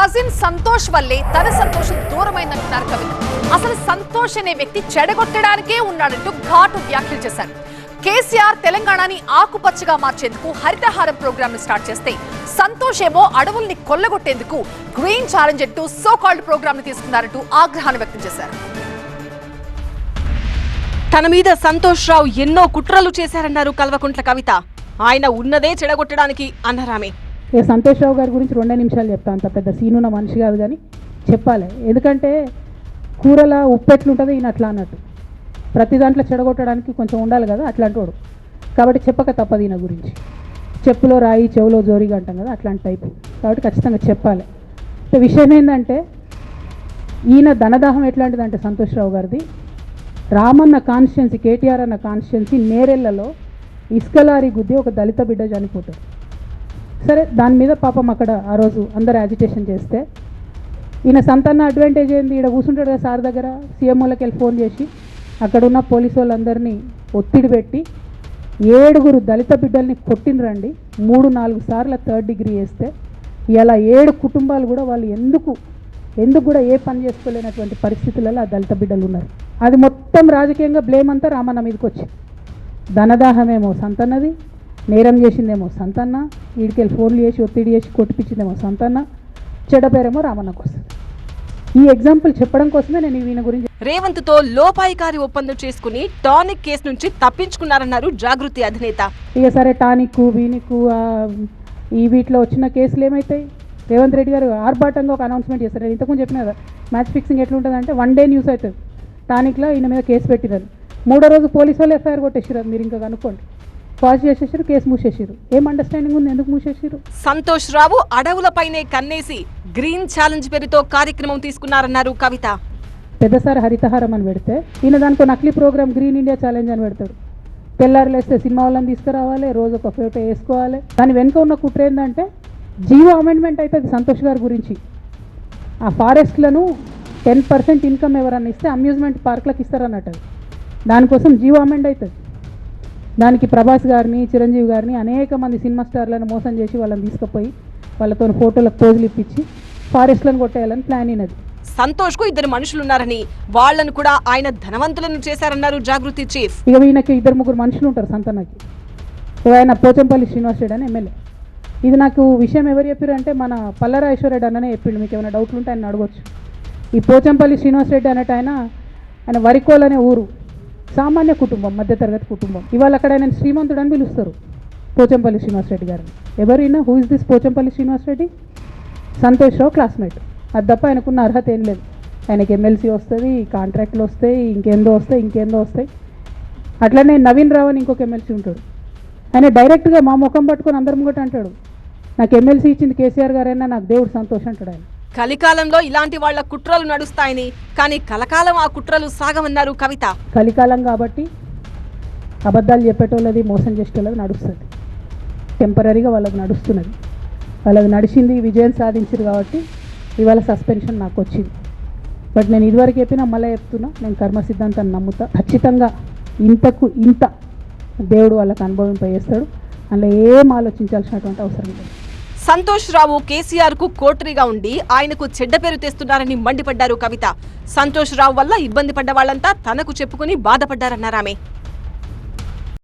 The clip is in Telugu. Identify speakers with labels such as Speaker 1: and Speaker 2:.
Speaker 1: కజిన్ సంతోష్ వల్లే తన సంతోషం దూరమైందంటున్నారు కవిత అసలు సంతోష్ అనే వ్యక్తి చెడగొట్టడానికే ఉన్నాడంటూ ఘాటు వ్యాఖ్యలు చేశారు. కేసీఆర్ తెలంగాణని ఆకుపచ్చగా మార్చేందుకు హరితహారం ప్రోగ్రామ్ స్టార్ట్ చేస్తే సంతోష్ ఏమో అడవుల్ని కొల్లగొట్టేందుకు గ్రీన్ ఛాలెంజ్ అంటూ సో కాల్డ్ ప్రోగ్రామ్ని తీసుకున్నారంటూ ఆగ్రహాన్ని వ్యక్తం చేశారు.
Speaker 2: తన మీద సంతోష్ రావు ఎన్నో కుట్రలు చేశారన్నారు కల్వకుంట్ల కవిత. ఆయన ఉన్నదే చెడగొట్టడానికి అన్నారామే.
Speaker 3: ఇక సంతోష్ రావు గారి గురించి రెండే నిమిషాలు చెప్తా అంత పెద్ద సీనున్న మనిషి కాదు కానీ చెప్పాలి. ఎందుకంటే కూరల ఉప్పు ఎట్లుంటుంది ఈయన అట్లా అన్నట్టు. ప్రతి దాంట్లో చెడగొట్టడానికి కొంచెం ఉండాలి కదా అట్లాంటి వాడు కాబట్టి చెప్పక తప్పదు ఈయన గురించి. చెప్పులో రాయి చెవులో జోరిగా అంటాం కదా అట్లాంటి టైపు కాబట్టి ఖచ్చితంగా చెప్పాలి. విషయం ఏంటంటే ఈయన ధనదాహం ఎట్లాంటిదంటే సంతోష్ రావు గారిది రామన్న కాన్స్టిట్యున్సీ కేటీఆర్ అన్న కాన్స్టిట్యున్సీ నేరెళ్ళలో ఇసుకలారి గుద్ది ఒక దళిత బిడ్డ చనిపోతాడు. సరే దాని మీద పాపం అక్కడ ఆ రోజు అందరు యాజిటేషన్ చేస్తే. ఈయన సంతాన అడ్వాంటేజ్ ఏంది? ఈడ కూర్చుంటాడు కదా సార్ దగ్గర. సీఎంఓలకి వెళ్ళి ఫోన్ చేసి అక్కడున్న పోలీసు వాళ్ళందరినీ ఒత్తిడి పెట్టి ఏడుగురు దళిత బిడ్డల్ని కొట్టినరండి మూడు నాలుగు సార్లు థర్డ్ డిగ్రీ వేస్తే ఇలా ఏడు కుటుంబాలు కూడా వాళ్ళు ఎందుకు ఎందుకు కూడా ఏ పని చేసుకోలేనటువంటి పరిస్థితులలో ఆ దళిత బిడ్డలు ఉన్నారు. అది మొత్తం రాజకీయంగా బ్లేమ్ అంతా రామన్న మీదకి వచ్చింది ధనదాహమేమో సంతన్నది నేరం చేసిందేమో సంతన్న వీడికెళ్ళి ఫోన్లు చేసి ఒత్తిడి చేసి కొట్టిపించిందేమో సంతన్న చెడ్డ పేరేమో రామన్నకు వస్తుంది ఈ ఎగ్జాంపుల్ చెప్పడం కోసమే నేను ఈయన గురించి
Speaker 2: రేవంత్తో లోపాయికారి ఒప్పందం చేసుకుని టానిక్ కేసు నుంచి తప్పించుకున్నారన్నారు జాగృతి అధినేత.
Speaker 3: ఇక సరే టానిక్ వీనిక్ ఈ వీటిలో వచ్చిన కేసులు ఏమవుతాయి రేవంత్ రెడ్డి గారు ఆర్భాటంగా ఒక అనౌన్స్మెంట్ చేస్తారు నేను ఇంతకుముందు చెప్పిన కదా మ్యాచ్ ఫిక్సింగ్ ఎట్లుంటుందంటే వన్ డే న్యూస్ అవుతుంది టానిక్లో ఈయన మీద కేసు పెట్టిరని మూడో రోజు పోలీసు వాళ్ళు ఎఫ్ఐఆర్ కొట్టేసారు మీరు ఇంకా కనుక్కోండి. పాజ్ చేసేసారు కేసు మూసేసారు. ఏం అండర్స్టాండింగ్ ఉంది? ఎందుకు మూసేసారు?
Speaker 2: సంతోష్ రావు అడవులపైనే కన్నేసి గ్రీన్ ఛాలెంజ్ పేరుతో కార్యక్రమం తీసుకున్నారన్నారు కవిత.
Speaker 3: పెద్దసారి హరితహారం అని పెడితే ఈయన దానికో నకిలీ ప్రోగ్రామ్ గ్రీన్ ఇండియా ఛాలెంజ్ అని పెడతాడు. తెల్లారులు వేస్తే సినిమా వాళ్ళని తీసుకురావాలి రోజు ఒక ఫోటో వేసుకోవాలి. దాని వెనుక ఉన్న కుట్ర ఏంటంటే జీవో అమెండ్మెంట్ అవుతుంది సంతోష్ గారి గురించి. ఆ ఫారెస్ట్లను టెన్ పర్సెంట్ ఇన్కమ్ ఎవరన్నా ఇస్తే అమ్యూజ్మెంట్ పార్క్లకు ఇస్తారన్నట్టు. దానికోసం జీవో అమెండ్ అవుతుంది దానికి ప్రభాస్ గారిని చిరంజీవి గారిని అనేక మంది సినిమా స్టార్లను మోసం చేసి వాళ్ళని తీసుకుపోయి వాళ్ళతో ఫోటోలకు పోజులు ఇప్పించి ఫారెస్ట్లను కొట్టేయాలని ప్లాన్ అయినది.
Speaker 2: సంతోష్కు ఇద్దరు మనుషులున్నారని వాళ్ళను కూడా ఆయన ధనవంతులను చేశారన్నారు జాగృతి చీఫ్.
Speaker 3: ఇక ఈయనకి ఇద్దరు ముగ్గురు మనుషులు ఉంటారు సంతనకి. ఇక ఆయన పోచంపల్లి శ్రీనివాస్ రెడ్డి అని ఎమ్మెల్యే. ఇది నాకు విషయం ఎవరు చెప్పారు అంటే మన పల్లరాజేశ్వర రెడ్డి అన్ననే చెప్పిండు మీకు ఏమైనా డౌట్లు ఉంటే ఆయన అడగొచ్చు. ఈ పోచంపల్లి శ్రీనివాస్ రెడ్డి అన్నట్టు ఆయన ఆయన వరికోల్ అనే ఊరు. సామాన్య కుటుంబం మధ్యతరగతి కుటుంబం. ఇవాళ అక్కడ ఆయన శ్రీమంతుడు అని పిలుస్తారు పోచంపల్లి శ్రీనివాస్ రెడ్డి గారిని. ఎవరైనా who is this Pochampally Srinivas Reddy Santosh Rao classmate అది తప్ప ఆయనకున్న అర్హత ఏం లేదు. ఆయనకి ఎమ్మెల్సీ వస్తుంది కాంట్రాక్ట్లు వస్తాయి ఇంకేందో వస్తాయి ఇంకేందో వస్తాయి. అట్లనే నవీన్ రావు అని ఇంకొక ఎమ్మెల్సీ ఉంటాడు. ఆయన డైరెక్ట్గా మా ముఖం పట్టుకొని అందరం ముంగట అంటాడు నాకు ఎమ్మెల్సీ ఇచ్చింది కేసీఆర్ గారైనా నాకు దేవుడు సంతోషం అంటాడు ఆయన.
Speaker 2: కలికాలంలో ఇలాంటి వాళ్ళ కుట్రలు నడుస్తాయని కానీ కలకాలం ఆ కుట్రలు సాగమన్నారు కవిత.
Speaker 3: కలికాలం కాబట్టి అబద్ధాలు చెప్పేటోళ్ళది మోసం చేసేటోళ్ళది నడుస్తుంది. టెంపరీగా వాళ్ళకి నడుస్తున్నది. వాళ్ళకి నడిచింది విజయం సాధించారు కాబట్టి ఇవాళ సస్పెన్షన్ నాకు వచ్చింది. బట్ నేను ఇదివరకు చెప్పినా మళ్ళీ చెప్తున్నా నేను కర్మ సిద్ధాంతాన్ని నమ్ముతా. ఖచ్చితంగా ఇంతకు ఇంత దేవుడు వాళ్ళకి అనుభవింపజేస్తాడు. అందులో ఏం ఆలోచించాల్సినటువంటి అవసరం లేదు.
Speaker 2: సంతోష్ రావు కేసీఆర్కు కోటరీగా ఉండి ఆయనకు చెడ్డ పేరు తెస్తున్నారని మండిపడ్డారు కవిత. సంతోష్ రావు వల్ల ఇబ్బంది పడ్డ వాళ్ళంతా తనకు చెప్పుకుని బాధపడ్డారన్నారామె